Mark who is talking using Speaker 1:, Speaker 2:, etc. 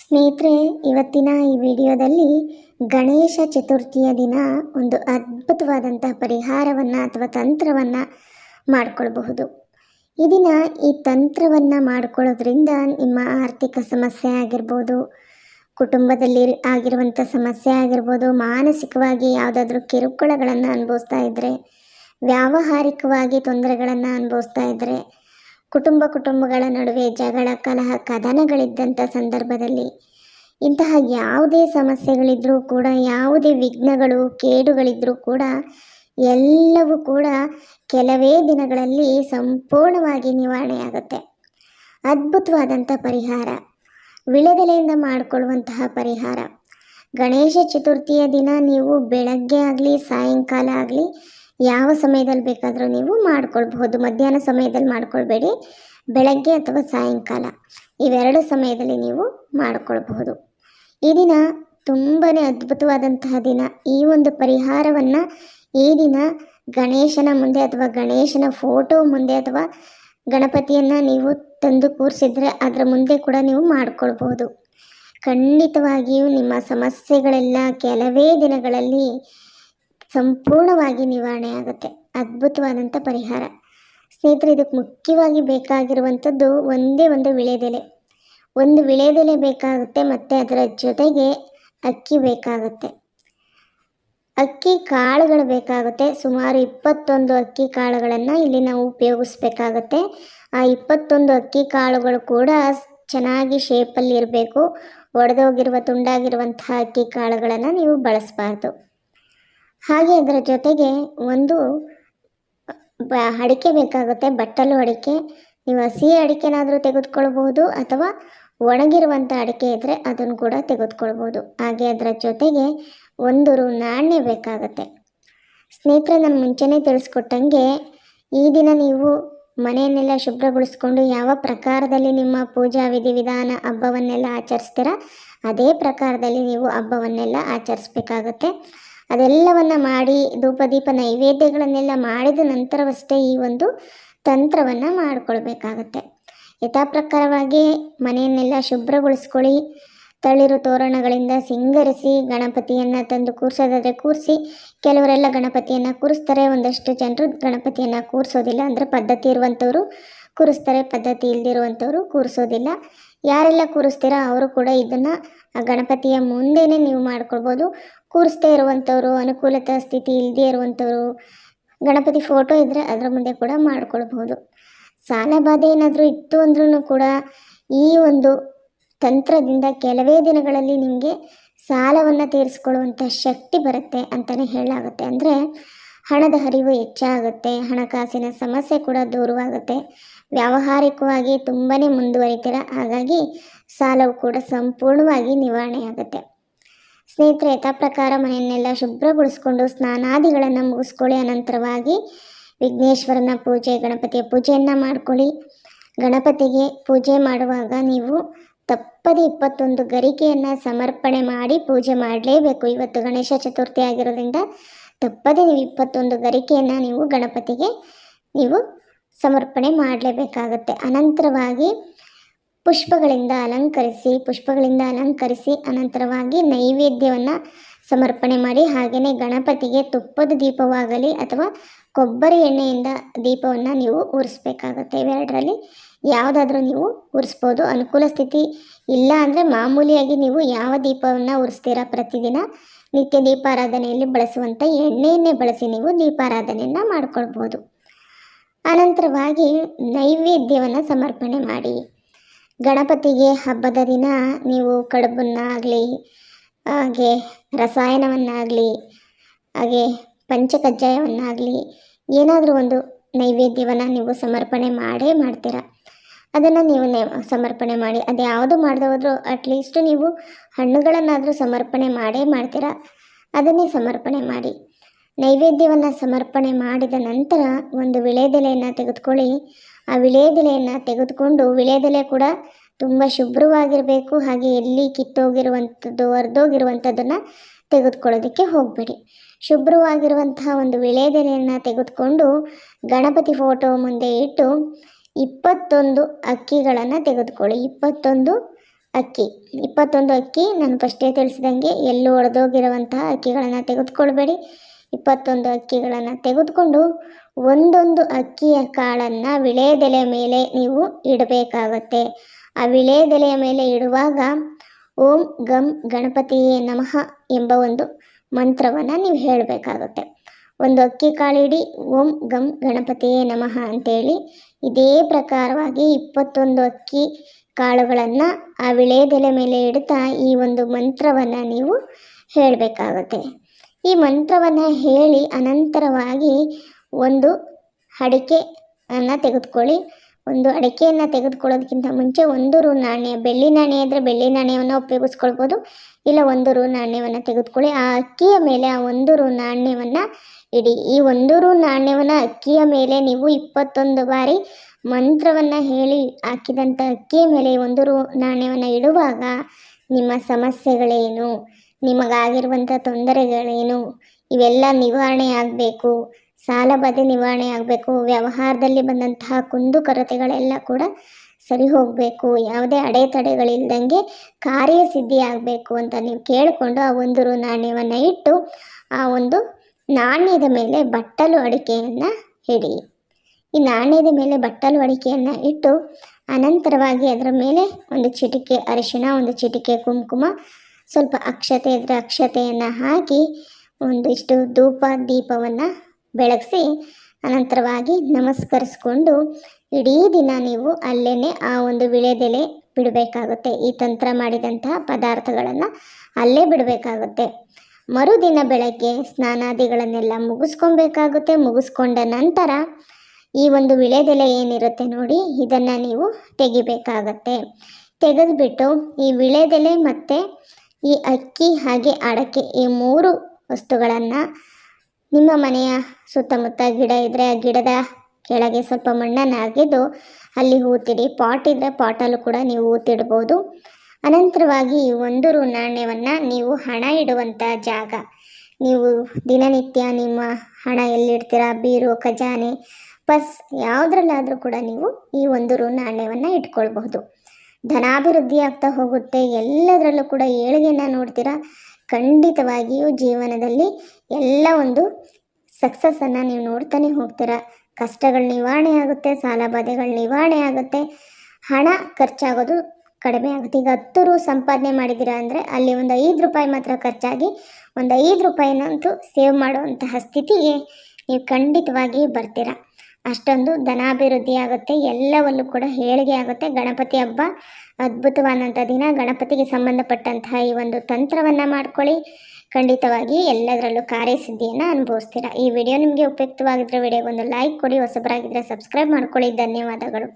Speaker 1: ಸ್ನೇಹಿತರೆ, ಇವತ್ತಿನ ಈ ವಿಡಿಯೋದಲ್ಲಿ ಗಣೇಶ ಚತುರ್ಥಿಯ ದಿನ ಒಂದು ಅದ್ಭುತವಾದಂತಹ ಪರಿಹಾರವನ್ನು ಅಥವಾ ತಂತ್ರವನ್ನು ಮಾಡಿಕೊಳ್ಬಹುದು. ಈ ದಿನ ಈ ತಂತ್ರವನ್ನು ಮಾಡಿಕೊಳ್ಳೋದ್ರಿಂದ ನಿಮ್ಮ ಆರ್ಥಿಕ ಸಮಸ್ಯೆ ಆಗಿರ್ಬೋದು, ಕುಟುಂಬದಲ್ಲಿ ಆಗಿರುವಂಥ ಸಮಸ್ಯೆ ಆಗಿರ್ಬೋದು, ಮಾನಸಿಕವಾಗಿ ಯಾವುದಾದ್ರೂ ಕಿರುಕುಳಗಳನ್ನು ಅನುಭವಿಸ್ತಾ ಇದ್ದರೆ ವ್ಯಾವಹಾರಿಕವಾಗಿ ತೊಂದರೆಗಳನ್ನು ಅನುಭವಿಸ್ತಾ ಇದ್ದರೆ ಕುಟುಂಬ ಕುಟುಂಬಗಳ ನಡುವೆ ಜಗಳ, ಕಲಹ, ಕದನಗಳಿದ್ದಂಥ ಸಂದರ್ಭದಲ್ಲಿ ಇಂತಹ ಯಾವುದೇ ಸಮಸ್ಯೆಗಳಿದ್ದರೂ ಕೂಡ, ಯಾವುದೇ ವಿಘ್ನಗಳು ಕೇಡುಗಳಿದ್ದರೂ ಕೂಡ ಎಲ್ಲವೂ ಕೂಡ ಕೆಲವೇ ದಿನಗಳಲ್ಲಿ ಸಂಪೂರ್ಣವಾಗಿ ನಿವಾರಣೆಯಾಗುತ್ತೆ. ಅದ್ಭುತವಾದಂಥ ಪರಿಹಾರ. ವಿಳೆದೆಲೆಯಿಂದ ಮಾಡಿಕೊಳ್ಳುವಂತಹ ಪರಿಹಾರ. ಗಣೇಶ ಚತುರ್ಥಿಯ ದಿನ ನೀವು ಬೆಳಗ್ಗೆ ಆಗಲಿ, ಸಾಯಂಕಾಲ ಆಗಲಿ ಯಾವ ಸಮಯದಲ್ಲಿ ಬೇಕಾದರೂ ನೀವು ಮಾಡ್ಕೊಳ್ಬಹುದು. ಮಧ್ಯಾಹ್ನ ಸಮಯದಲ್ಲಿ ಮಾಡ್ಕೊಳ್ಬೇಡಿ, ಬೆಳಗ್ಗೆ ಅಥವಾ ಸಾಯಂಕಾಲ. ಇವೆರಡು ಸಮಯದಲ್ಲಿ ನೀವು ಮಾಡಿಕೊಳ್ಬಹುದು. ಈ ದಿನ ತುಂಬಾ ಅದ್ಭುತವಾದಂತಹ ದಿನ. ಈ ಒಂದು ಪರಿಹಾರವನ್ನು ಈ ದಿನ ಗಣೇಶನ ಮುಂದೆ ಅಥವಾ ಗಣೇಶನ ಫೋಟೋ ಮುಂದೆ ಅಥವಾ ಗಣಪತಿಯನ್ನು ನೀವು ತಂದು ಕೂರಿಸಿದರೆ ಅದರ ಮುಂದೆ ಕೂಡ ನೀವು ಮಾಡ್ಕೊಳ್ಬಹುದು. ಖಂಡಿತವಾಗಿಯೂ ನಿಮ್ಮ ಸಮಸ್ಯೆಗಳೆಲ್ಲ ಕೆಲವೇ ದಿನಗಳಲ್ಲಿ ಸಂಪೂರ್ಣವಾಗಿ ನಿವಾರಣೆ ಆಗುತ್ತೆ. ಅದ್ಭುತವಾದಂಥ ಪರಿಹಾರ. ಸ್ನೇಹಿತರೆ, ಇದಕ್ಕೆ ಮುಖ್ಯವಾಗಿ ಬೇಕಾಗಿರುವಂಥದ್ದು ಒಂದೇ ಒಂದು ವಿಳೆದೆಲೆ. ಒಂದು ವಿಳೆದೆಲೆ ಬೇಕಾಗುತ್ತೆ ಮತ್ತು ಅದರ ಜೊತೆಗೆ ಅಕ್ಕಿ ಬೇಕಾಗುತ್ತೆ. ಅಕ್ಕಿ ಕಾಳುಗಳು ಬೇಕಾಗುತ್ತೆ. ಸುಮಾರು ಇಪ್ಪತ್ತೊಂದು ಅಕ್ಕಿ ಕಾಳುಗಳನ್ನು ಇಲ್ಲಿ ನಾವು ಉಪಯೋಗಿಸ್ಬೇಕಾಗತ್ತೆ. ಆ ಇಪ್ಪತ್ತೊಂದು ಅಕ್ಕಿ ಕಾಳುಗಳು ಕೂಡ ಚೆನ್ನಾಗಿ ಶೇಪಲ್ಲಿ ಇರಬೇಕು. ಒಡೆದೋಗಿರುವ, ತುಂಡಾಗಿರುವಂತಹ ಅಕ್ಕಿ ಕಾಳುಗಳನ್ನು ನೀವು ಬಳಸಬಾರ್ದು. ಹಾಗೆ ಅದರ ಜೊತೆಗೆ ಒಂದು ಅಡಿಕೆ ಬೇಕಾಗುತ್ತೆ, ಬಟ್ಟಲು ಅಡಿಕೆ. ನೀವು ಹಸಿ ಅಡಿಕೆನಾದರೂ ತೆಗೆದುಕೊಳ್ಬೋದು ಅಥವಾ ಒಣಗಿರುವಂಥ ಅಡಿಕೆ ಇದ್ದರೆ ಅದನ್ನು ಕೂಡ ತೆಗೆದುಕೊಳ್ಬೋದು ಹಾಗೆ ಅದರ ಜೊತೆಗೆ ಒಂದು ರು ನಾಣ್ಯ ಬೇಕಾಗುತ್ತೆ. ಸ್ನೇಹಿತರೆ, ನಾನು ಮುಂಚೆನೇ ತಿಳಿಸ್ಕೊಟ್ಟಂಗೆ ಈ ದಿನ ನೀವು ಮನೆಯನ್ನೆಲ್ಲ ಶುಭ್ರಗೊಳಿಸ್ಕೊಂಡು ಯಾವ ಪ್ರಕಾರದಲ್ಲಿ ನಿಮ್ಮ ಪೂಜಾ ವಿಧಿವಿಧಾನ ಹಬ್ಬವನ್ನೆಲ್ಲ ಆಚರಿಸ್ತೀರ, ಅದೇ ಪ್ರಕಾರದಲ್ಲಿ ನೀವು ಹಬ್ಬವನ್ನೆಲ್ಲ ಆಚರಿಸ್ಬೇಕಾಗತ್ತೆ. ಅದೆಲ್ಲವನ್ನು ಮಾಡಿ ಧೂಪದೀಪ ನೈವೇದ್ಯಗಳನ್ನೆಲ್ಲ ಮಾಡಿದ ನಂತರವಷ್ಟೇ ಈ ಒಂದು ತಂತ್ರವನ್ನು ಮಾಡಿಕೊಳ್ಬೇಕಾಗತ್ತೆ. ಯಥಾಪ್ರಕಾರವಾಗಿ ಮನೆಯನ್ನೆಲ್ಲ ಶುಭ್ರಗೊಳಿಸ್ಕೊಳ್ಳಿ. ತಳಿರು ತೋರಣಗಳಿಂದ ಸಿಂಗರಿಸಿ, ಗಣಪತಿಯನ್ನು ತಂದು ಕೂರಿಸೋದಾದರೆ ಕೂರಿಸಿ, ಕೆಲವರೆಲ್ಲ ಗಣಪತಿಯನ್ನು ಕೂರಿಸ್ತಾರೆ, ಒಂದಷ್ಟು ಜನರು ಗಣಪತಿಯನ್ನು ಕೂರಿಸೋದಿಲ್ಲ ಅಂದರೆ ಪದ್ಧತಿ ಇರುವಂಥವರು ಕೂರಿಸ್ತಾರೆ, ಪದ್ಧತಿ ಇಲ್ಲದಿರುವಂಥವರು ಕೂರಿಸೋದಿಲ್ಲ. ಯಾರೆಲ್ಲ ಕೂರಿಸ್ತೀರಾ, ಅವರು ಕೂಡ ಇದನ್ನು ಗಣಪತಿಯ ಮುಂದೆನೇ ನೀವು ಮಾಡ್ಕೊಳ್ಬೋದು. ಕೂರಿಸ್ದೇ ಇರುವಂಥವ್ರು, ಅನುಕೂಲತ ಸ್ಥಿತಿ ಇಲ್ಲದೇ ಇರುವಂಥವ್ರು, ಗಣಪತಿ ಫೋಟೋ ಇದ್ದರೆ ಅದರ ಮುಂದೆ ಕೂಡ ಮಾಡ್ಕೊಳ್ಬೋದು ಸಾಲ ಬಾಧೆ ಏನಾದರೂ ಇತ್ತು ಅಂದ್ರೂ ಕೂಡ ಈ ಒಂದು ತಂತ್ರದಿಂದ ಕೆಲವೇ ದಿನಗಳಲ್ಲಿ ನಿಮಗೆ ಸಾಲವನ್ನು ತೀರಿಸ್ಕೊಳ್ಳುವಂಥ ಶಕ್ತಿ ಬರುತ್ತೆ ಅಂತಲೇ ಹೇಳಲಾಗುತ್ತೆ. ಅಂದರೆ ಹಣದ ಹರಿವು ಹೆಚ್ಚಾಗುತ್ತೆ, ಹಣಕಾಸಿನ ಸಮಸ್ಯೆ ಕೂಡ ದೂರವಾಗುತ್ತೆ. ವ್ಯಾವಹಾರಿಕವಾಗಿ ತುಂಬಾ ಮುಂದುವರಿತೀರ, ಹಾಗಾಗಿ ಸಾಲವು ಕೂಡ ಸಂಪೂರ್ಣವಾಗಿ ನಿವಾರಣೆ ಆಗುತ್ತೆ ಸ್ನೇಹಿತರೆ ಯಥಾ ಪ್ರಕಾರ ಮನೆಯನ್ನೆಲ್ಲ ಶುಭ್ರಗೊಳಿಸ್ಕೊಂಡು ಸ್ನಾನಾದಿಗಳನ್ನು ಮುಗಿಸ್ಕೊಳ್ಳಿ. ಅನಂತರವಾಗಿ ವಿಘ್ನೇಶ್ವರನ ಪೂಜೆ, ಗಣಪತಿಯ ಪೂಜೆಯನ್ನು ಮಾಡಿಕೊಳ್ಳಿ. ಗಣಪತಿಗೆ ಪೂಜೆ ಮಾಡುವಾಗ ನೀವು ತಪ್ಪದೆ ಇಪ್ಪತ್ತೊಂದು ಗರಿಕೆಯನ್ನು ಸಮರ್ಪಣೆ ಮಾಡಿ ಪೂಜೆ ಮಾಡಲೇಬೇಕು. ಇವತ್ತು ಗಣೇಶ ಚತುರ್ಥಿ ಆಗಿರೋದ್ರಿಂದ ತಪ್ಪದೆ ನೀವು ಇಪ್ಪತ್ತೊಂದು ಗರಿಕೆಯನ್ನು ನೀವು ಗಣಪತಿಗೆ ನೀವು ಸಮರ್ಪಣೆ ಮಾಡಲೇಬೇಕಾಗತ್ತೆ. ಅನಂತರವಾಗಿ ಪುಷ್ಪಗಳಿಂದ ಅಲಂಕರಿಸಿ ಪುಷ್ಪಗಳಿಂದ ಅಲಂಕರಿಸಿ ಅನಂತರವಾಗಿ ನೈವೇದ್ಯವನ್ನು ಸಮರ್ಪಣೆ ಮಾಡಿ ಹಾಗೆಯೇ ಗಣಪತಿಗೆ ತುಪ್ಪದ ದೀಪವಾಗಲಿ ಅಥವಾ ಕೊಬ್ಬರಿ ಎಣ್ಣೆಯಿಂದ ದೀಪವನ್ನು ನೀವು ಉರಿಸ್ಬೇಕಾಗುತ್ತೆ. ಇವೆರಡರಲ್ಲಿ ಯಾವುದಾದ್ರೂ ನೀವು ಉರಿಸ್ಬೋದು. ಅನುಕೂಲ ಸ್ಥಿತಿ ಇಲ್ಲ ಅಂದರೆ ಮಾಮೂಲಿಯಾಗಿ ನೀವು ಯಾವ ದೀಪವನ್ನು ಉರಿಸ್ತೀರಾ ಪ್ರತಿದಿನ? ನಿತ್ಯ ದೀಪಾರಾಧನೆಯಲ್ಲಿ ಬಳಸುವಂಥ ಎಣ್ಣೆಯನ್ನೇ ಬಳಸಿ ನೀವು ದೀಪಾರಾಧನೆಯನ್ನು ಮಾಡ್ಕೊಳ್ಬೋದು. ಅನಂತರವಾಗಿ ನೈವೇದ್ಯವನ್ನು ಸಮರ್ಪಣೆ ಮಾಡಿ. ಗಣಪತಿಗೆ ಹಬ್ಬದ ದಿನ ನೀವು ಕಡುಬನ್ನಾಗಲಿ, ಹಾಗೆ ರಸಾಯನವನ್ನಾಗಲಿ, ಹಾಗೆ ಪಂಚಕಜ್ಜಾಯವನ್ನಾಗಲಿ ಏನಾದರೂ ಒಂದು ನೈವೇದ್ಯವನ್ನು ನೀವು ಸಮರ್ಪಣೆ ಮಾಡೇ ಮಾಡ್ತೀರ. ಅದನ್ನು ನೀವು ಸಮರ್ಪಣೆ ಮಾಡಿ, ಅದು ಯಾವುದು ಮಾಡದೆ ಹೋದರೂ ಅಟ್ಲೀಸ್ಟ್ ನೀವು ಹಣ್ಣುಗಳನ್ನಾದರೂ ಸಮರ್ಪಣೆ ಮಾಡೇ ಮಾಡ್ತೀರ. ಅದನ್ನೇ ಸಮರ್ಪಣೆ ಮಾಡಿ. ನೈವೇದ್ಯವನ್ನು ಸಮರ್ಪಣೆ ಮಾಡಿದ ನಂತರ ಒಂದು ವಿಳೆದೆಲೆಯನ್ನು ತೆಗೆದುಕೊಳ್ಳಿ. ಆ ವಿಳೆದೆಲೆಯನ್ನು ತೆಗೆದುಕೊಂಡು ವಿಳೆದೆಲೆ ಕೂಡ ತುಂಬ ಶುಭ್ರವಾಗಿರಬೇಕು. ಹಾಗೆ ಎಲ್ಲಿ ಕಿತ್ತೋಗಿರುವಂಥದ್ದು ಹರಿದೋಗಿರುವಂಥದ್ದನ್ನು ತೆಗೆದುಕೊಳ್ಳೋದಕ್ಕೆ ಹೋಗಬೇಡಿ. ಶುಭ್ರವಾಗಿರುವಂತಹ ಒಂದು ವಿಳೆದೆಲೆಯನ್ನು ತೆಗೆದುಕೊಂಡು ಗಣಪತಿ ಫೋಟೋ ಮುಂದೆ ಇಟ್ಟು ಇಪ್ಪತ್ತೊಂದು ಅಕ್ಕಿಗಳನ್ನು ತೆಗೆದುಕೊಳ್ಳಿ. ಇಪ್ಪತ್ತೊಂದು ಅಕ್ಕಿ. ಇಪ್ಪತ್ತೊಂದು ಅಕ್ಕಿ ನಾನು ಫಸ್ಟೇ ತಿಳಿಸಿದಂಗೆ ಎಲ್ಲೂ ಒಡೆದೋಗಿರುವಂತಹ ಅಕ್ಕಿಗಳನ್ನು ತೆಗೆದುಕೊಳ್ಬೇಡಿ. ಇಪ್ಪತ್ತೊಂದು ಅಕ್ಕಿಗಳನ್ನು ತೆಗೆದುಕೊಂಡು ಒಂದೊಂದು ಅಕ್ಕಿಯ ಕಾಳನ್ನು ವಿಳೆದೆಲೆ ಮೇಲೆ ನೀವು ಇಡಬೇಕಾಗತ್ತೆ. ಆ ವಿಳೆದೆಲೆಯ ಮೇಲೆ ಇಡುವಾಗ ಓಂ ಗಂ ಗಣಪತಿಯೇ ನಮಃ ಎಂಬ ಒಂದು ಮಂತ್ರವನ್ನು ನೀವು ಹೇಳಬೇಕಾಗುತ್ತೆ. ಒಂದು ಅಕ್ಕಿ ಕಾಳಿಡಿ, ಓಂ ಗಂ ಗಣಪತಿಯೇ ನಮಃ ಅಂತೇಳಿ ಇದೇ ಪ್ರಕಾರವಾಗಿ ಇಪ್ಪತ್ತೊಂದು ಅಕ್ಕಿ ಕಾಳುಗಳನ್ನು ಆ ವಿಳೆದೆಲೆ ಮೇಲೆ ಇಡ್ತಾ ಈ ಒಂದು ಮಂತ್ರವನ್ನು ನೀವು ಹೇಳಬೇಕಾಗುತ್ತೆ. ಈ ಮಂತ್ರವನ್ನು ಹೇಳಿ ಅನಂತರವಾಗಿ ಒಂದು ಅಡಿಕೆಯನ್ನು ತೆಗೆದುಕೊಳ್ಳಿ. ಒಂದು ಅಡಿಕೆಯನ್ನು ತೆಗೆದುಕೊಳ್ಳೋದಕ್ಕಿಂತ ಮುಂಚೆ ಒಂದು ರು ನಾಣ್ಯ, ಬೆಳ್ಳಿ ನಾಣ್ಯ ಇದ್ದರೆ ಬೆಳ್ಳಿ ನಾಣ್ಯವನ್ನು ಉಪಯೋಗಿಸ್ಕೊಳ್ಬೋದು. ಇಲ್ಲ ಒಂದು ರು ನಾಣ್ಯವನ್ನು ತೆಗೆದುಕೊಳ್ಳಿ. ಆ ಅಕ್ಕಿಯ ಮೇಲೆ ಆ ಒಂದು ರು ನಾಣ್ಯವನ್ನು ಇಡಿ. ಈ ಒಂದು ರು ನಾಣ್ಯವನ್ನು ಅಕ್ಕಿಯ ಮೇಲೆ ನೀವು ಇಪ್ಪತ್ತೊಂದು ಬಾರಿ ಮಂತ್ರವನ್ನು ಹೇಳಿ ಹಾಕಿದಂಥ ಅಕ್ಕಿಯ ಮೇಲೆ ಒಂದು ರು ನಾಣ್ಯವನ್ನು ಇಡುವಾಗ ನಿಮ್ಮ ಸಮಸ್ಯೆಗಳೇನು? ನಿಮಗಾಗಿರುವಂಥ ತೊಂದರೆಗಳೇನು? ಇವೆಲ್ಲ ನಿವಾರಣೆ ಆಗಬೇಕು. ಸಾಲಬಾಧೆ ನಿವಾರಣೆ ಆಗಬೇಕು, ವ್ಯವಹಾರದಲ್ಲಿ ಬಂದಂತಹ ಕುಂದುಕೊರತೆಗಳೆಲ್ಲ ಕೂಡ ಸರಿ ಹೋಗಬೇಕು. ಯಾವುದೇ ಅಡೆತಡೆಗಳಿಲ್ದಂಗೆ ಕಾರ್ಯಸಿದ್ಧಿ ಆಗಬೇಕು ಅಂತ ನೀವು ಕೇಳಿಕೊಂಡು ಆ ಒಂದು ರು ನಾಣ್ಯವನ್ನು ಇಟ್ಟು, ಆ ಒಂದು ನಾಣ್ಯದ ಮೇಲೆ ಬಟ್ಟಲು ಅಡಿಕೆಯನ್ನು ಹಿಡಿ ಈ ನಾಣ್ಯದ ಮೇಲೆ ಬಟ್ಟಲು ಅಡಿಕೆಯನ್ನು ಇಟ್ಟು, ಅನಂತರವಾಗಿ ಅದರ ಮೇಲೆ ಒಂದು ಚಿಟಿಕೆ, ಅರಿಶಿಣ, ಒಂದು ಚಿಟಿಕೆ, ಕುಂಕುಮ, ಸ್ವಲ್ಪ ಅಕ್ಷತೆ ಇದ್ದರೆ ಅಕ್ಷತೆಯನ್ನು ಹಾಕಿ, ಒಂದಿಷ್ಟು ಧೂಪ, ದೀಪವನ್ನು ಬೆಳಗಿಸಿ ಅನಂತರವಾಗಿ ನಮಸ್ಕರಿಸ್ಕೊಂಡು ಇಡೀ ದಿನ ನೀವು ಅಲ್ಲೇ ಆ ಒಂದು ವಿಳೆದೆಲೆ ಬಿಡಬೇಕಾಗುತ್ತೆ. ಈ ತಂತ್ರ ಮಾಡಿದಂತಹ ಪದಾರ್ಥಗಳನ್ನು ಅಲ್ಲೇ ಬಿಡಬೇಕಾಗುತ್ತೆ. ಮರುದಿನ ಬೆಳಗ್ಗೆ ಸ್ನಾನಾದಿಗಳನ್ನೆಲ್ಲ ಮುಗಿಸ್ಕೊಬೇಕಾಗುತ್ತೆ. ಮುಗಿಸ್ಕೊಂಡ ನಂತರ ಈ ಒಂದು ವಿಳೆದೆಲೆ ಏನಿರುತ್ತೆ ನೋಡಿ, ಇದನ್ನು ನೀವು ತೆಗಿಬೇಕಾಗತ್ತೆ. ತೆಗೆದುಬಿಟ್ಟು ಈ ವಿಳೆದೆಲೆ ಮತ್ತು ಈ ಅಕ್ಕಿ ಹಾಗೆ ಅಡಕೆ ಈ ಮೂರು ವಸ್ತುಗಳನ್ನು ನಿಮ್ಮ ಮನೆಯ ಸುತ್ತಮುತ್ತ ಗಿಡ ಇದ್ದರೆ ಆ ಗಿಡದ ಕೆಳಗೆ ಸ್ವಲ್ಪ ಮಣ್ಣನ್ನು ಅಗೆದು ಅಲ್ಲಿ ಹೂತಿಡಿ. ಪಾಟ್ ಇದ್ದರೆ ಪಾಟಲ್ಲೂ ಕೂಡ ನೀವು ಹೂತಿಡ್ಬೋದು. ಅನಂತರವಾಗಿ ಈ ಒಂದು ರು ನಾಣ್ಯವನ್ನು ನೀವು ಹಣ ಇಡುವಂಥ ಜಾಗ. ನೀವು ದಿನನಿತ್ಯ ನಿಮ್ಮ ಹಣ ಎಲ್ಲಿಡ್ತೀರಾ? ಬೀರು, ಖಜಾನೆ ಪಸ್ ಯಾವುದ್ರಲ್ಲಾದರೂ ಕೂಡ ನೀವು ಈ ಒಂದು ರು ನಾಣ್ಯವನ್ನು ಇಟ್ಕೊಳ್ಬಹುದು. ಧನಾಭಿವೃದ್ಧಿ ಆಗ್ತಾ ಹೋಗುತ್ತೆ. ಎಲ್ಲದರಲ್ಲೂ ಕೂಡ ಏಳಿಗೆಯನ್ನು ನೋಡ್ತೀರಾ? ಖಂಡಿತವಾಗಿಯೂ ಜೀವನದಲ್ಲಿ ಎಲ್ಲ ಒಂದು ಸಕ್ಸಸ್ಸನ್ನು ನೀವು ನೋಡ್ತಾನೆ ಹೋಗ್ತೀರ. ಕಷ್ಟಗಳು ನಿವಾರಣೆ ಆಗುತ್ತೆ, ಸಾಲ ಬಾಧೆಗಳು ನಿವಾರಣೆ ಆಗುತ್ತೆ. ಹಣ ಖರ್ಚಾಗೋದು ಕಡಿಮೆ ಆಗುತ್ತೆ. ಈಗ ಹತ್ತು ರು ಸಂಪಾದನೆ ಮಾಡಿದ್ದೀರಾ ಅಂದರೆ ಅಲ್ಲಿ ಒಂದು ಐದು ರೂಪಾಯಿ ಮಾತ್ರ ಖರ್ಚಾಗಿ ಒಂದು ಐದು ರೂಪಾಯಿನಂತೂ ಸೇವ್ ಮಾಡುವಂತಹ ಸ್ಥಿತಿಗೆ ನೀವು ಖಂಡಿತವಾಗಿ ಬರ್ತೀರಾ. ಅಷ್ಟೊಂದು ಧನಾಭಿವೃದ್ಧಿ ಆಗುತ್ತೆ. ಎಲ್ಲವಲ್ಲೂ ಕೂಡ ಹೇಳಿಗೆ ಆಗುತ್ತೆ. ಗಣಪತಿ ಹಬ್ಬ ಅದ್ಭುತವಾದಂಥ ದಿನ. ಗಣಪತಿಗೆ ಸಂಬಂಧಪಟ್ಟಂತಹ ಈ ಒಂದು ತಂತ್ರವನ್ನು ಮಾಡ್ಕೊಳ್ಳಿ. ಖಂಡಿತವಾಗಿ ಎಲ್ಲದರಲ್ಲೂ ಕಾರ್ಯಸಿದ್ಧಿಯನ್ನು ಅನುಭವಿಸ್ತೀರಾ. ಈ ವಿಡಿಯೋ ನಿಮಗೆ ಉಪಯುಕ್ತವಾಗಿದ್ದರೆ ವಿಡಿಯೋಗೊಂದು ಲೈಕ್ ಕೊಡಿ. ಹೊಸಬರಾಗಿದ್ದರೆ ಸಬ್ಸ್ಕ್ರೈಬ್ ಮಾಡ್ಕೊಳ್ಳಿ. ಧನ್ಯವಾದಗಳು.